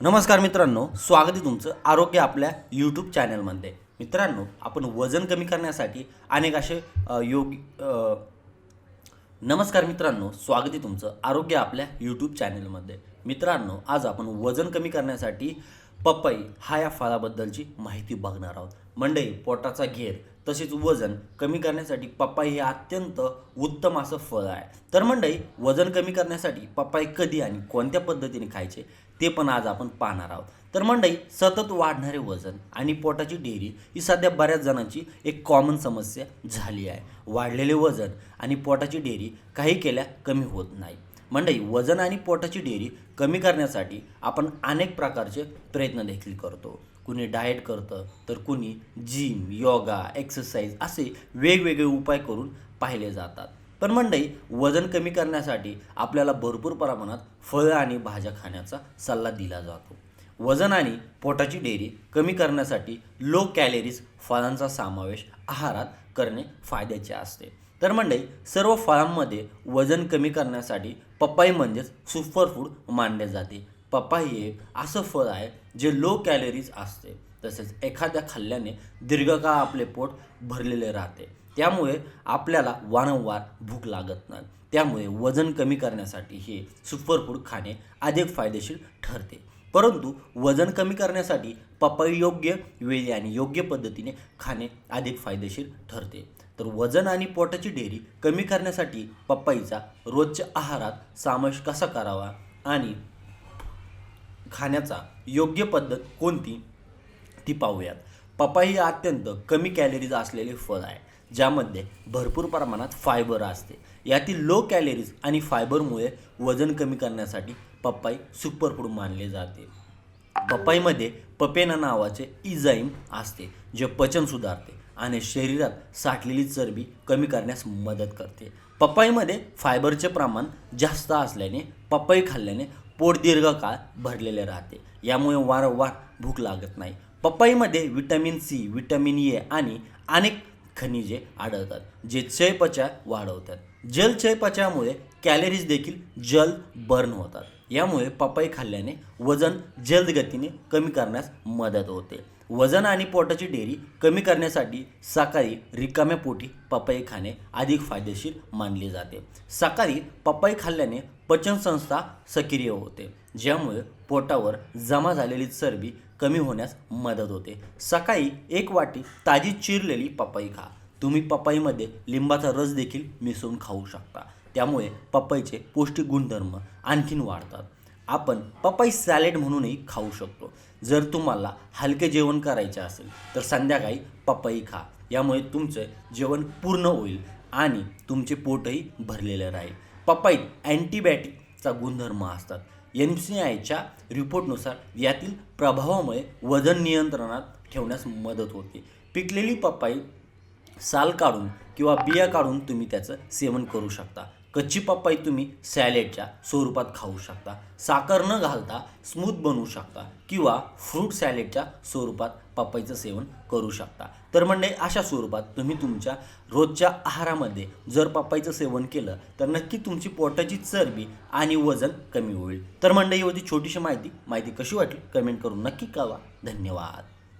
नमस्कार मित्रांनो स्वागत आहे तुमचं आरोग्य आपल्या यूट्यूब चॅनलमध्ये मित्रांनो आपण वजन कमी करण्यासाठी अनेक असे योग नमस्कार मित्रांनो स्वागत आहे तुमचं आरोग्य आपल्या यूट्यूब चॅनलमध्ये मित्रांनो आज आपण वजन कमी करण्यासाठी पपई हा या फळाबद्दलची माहिती बघणार आहोत. मंडई पोटाचा घेर तसेच वजन कमी करण्यासाठी पपई हे अत्यंत उत्तम असं फळ आहे. तर मंडई वजन कमी करण्यासाठी पपई कधी आणि कोणत्या पद्धतीने खायचे ते पण आज आपण पाहणार आहोत. तर मंडई सतत वाढणारे वजन आणि पोटाची डेअरी ही सध्या बऱ्याच जणांची एक कॉमन समस्या झाली आहे. वाढलेले वजन आणि पोटाची डेअरी काही केल्या कमी होत नाही. मंडई वजन आणि पोटाची डेअरी कमी करण्यासाठी आपण अनेक प्रकारचे प्रयत्न देखील करतो. कुणी डाएट करतं तर कुणी जिम योगा एक्सरसाइज असे वेगवेगळे उपाय करून पाहिले जातात. पण मंडई वजन कमी करण्यासाठी आपल्याला भरपूर प्रमाणात फळं आणि भाज्या खाण्याचा सल्ला दिला जातो. वजन आणि पोटाची डेअरी कमी करण्यासाठी लो कॅलरीज फळांचा समावेश आहारात करणे फायद्याचे असते. तर मंडळी सर्व फळांमध्ये वजन कमी करण्यासाठी पपई म्हणजेच सुपरफूड मानले जाते. पपई हे असं फळ आहे जे लो कॅलरीज असते. तसेच एखाद्या खाल्ल्याने दीर्घकाळ आपले पोट भरलेले राहते. त्यामुळे आपल्याला वारंवार भूक लागत नाही. त्यामुळे वजन कमी करण्यासाठी हे सुपरफूड खाणे अधिक फायदेशीर ठरते. परंतु वजन कमी करण्यासाठी पपई योग्य वेळी आणि योग्य पद्धतीने खाणे अधिक फायदेशीर ठरते. तर वजन आणि पोटाची डेरी कमी करण्यासाठी पपईचा रोजच्या आहारात समावेश कसा करावा आणि खाण्याचा योग्य पद्धत कोणती ती पाहूयात. पपई ही अत्यंत कमी कॅलरीज असलेले फळ आहे ज्यामध्ये भरपूर प्रमाणात फायबर असते. यातील लो कॅलरीज आणि फायबरमुळे वजन कमी करण्यासाठी पपई सुपरफूड मानले जाते. पपईमध्ये पपेना नावाचे इजाईम असते जे पचन सुधारते आणि शरीरात साठलेली चरबी कमी करण्यास मदत करते. पपईमध्ये फायबरचे प्रमाण जास्त असल्याने पपई खाल्ल्याने पोट दीर्घकाळ भरलेले राहते. यामुळे वारंवार भूक लागत नाही. पपईमध्ये विटॅमिन सी विटॅमिन ए आणि अनेक खनिजे आढळतात जे चयपचय वाढवतात. जल चयपचयामुळे कॅलरीज देखील जल बर्न होतात. यामुळे पपई खाल्ल्याने वजन जलद गतीने कमी करण्यास मदत होते. वजन आणि पोटाची डेअरी कमी करण्यासाठी सकाळी रिकाम्या पोटी पपई खाणे अधिक फायदेशीर मानले जाते. सकाळी पपई खाल्ल्याने पचनसंस्था सक्रिय होते ज्यामुळे पोटावर जमा झालेली चरबी कमी होण्यास मदत होते. सकाळी एक वाटी ताजी चिरलेली पपई खा. तुम्ही पपईमध्ये लिंबाचा रस देखील मिसळून खाऊ शकता. त्यामुळे पपईचे पौष्टिक गुणधर्म आणखीन वाढतात. आपण पपई सॅलेड म्हणूनही खाऊ शकतो. जर तुम्हाला हलके जेवण करायचे असेल तर संध्याकाळी पपई खा. यामुळे तुमचं जेवण पूर्ण होईल आणि तुमचे पोटही भरलेलं राहील. पपईत अँटीबायोटिकचा गुणधर्म असतात. एन सी आयच्या रिपोर्टनुसार यातील प्रभावामुळे वजन नियंत्रणात ठेवण्यास मदत होते. पिकलेली पपई साल काढून किंवा बिया काढून तुम्ही त्याचं सेवन करू शकता. कच्ची पपई तुम्ही सॅलेडच्या स्वरूपात खाऊ शकता. साखर न घालता स्मूथ बनवू शकता किंवा फ्रूट सॅलेडच्या स्वरूपात पपईचं सेवन करू शकता. तर म्हणजे अशा स्वरूपात तुम्ही तुमच्या रोजच्या आहारामध्ये जर पपईचं सेवन केलं तर नक्की तुमची पोटाची चरबी आणि वजन कमी होईल. तर मंडळी होती छोटीशी माहिती. माहिती कशी वाटली? कमेंट करून नक्की कळवा. धन्यवाद.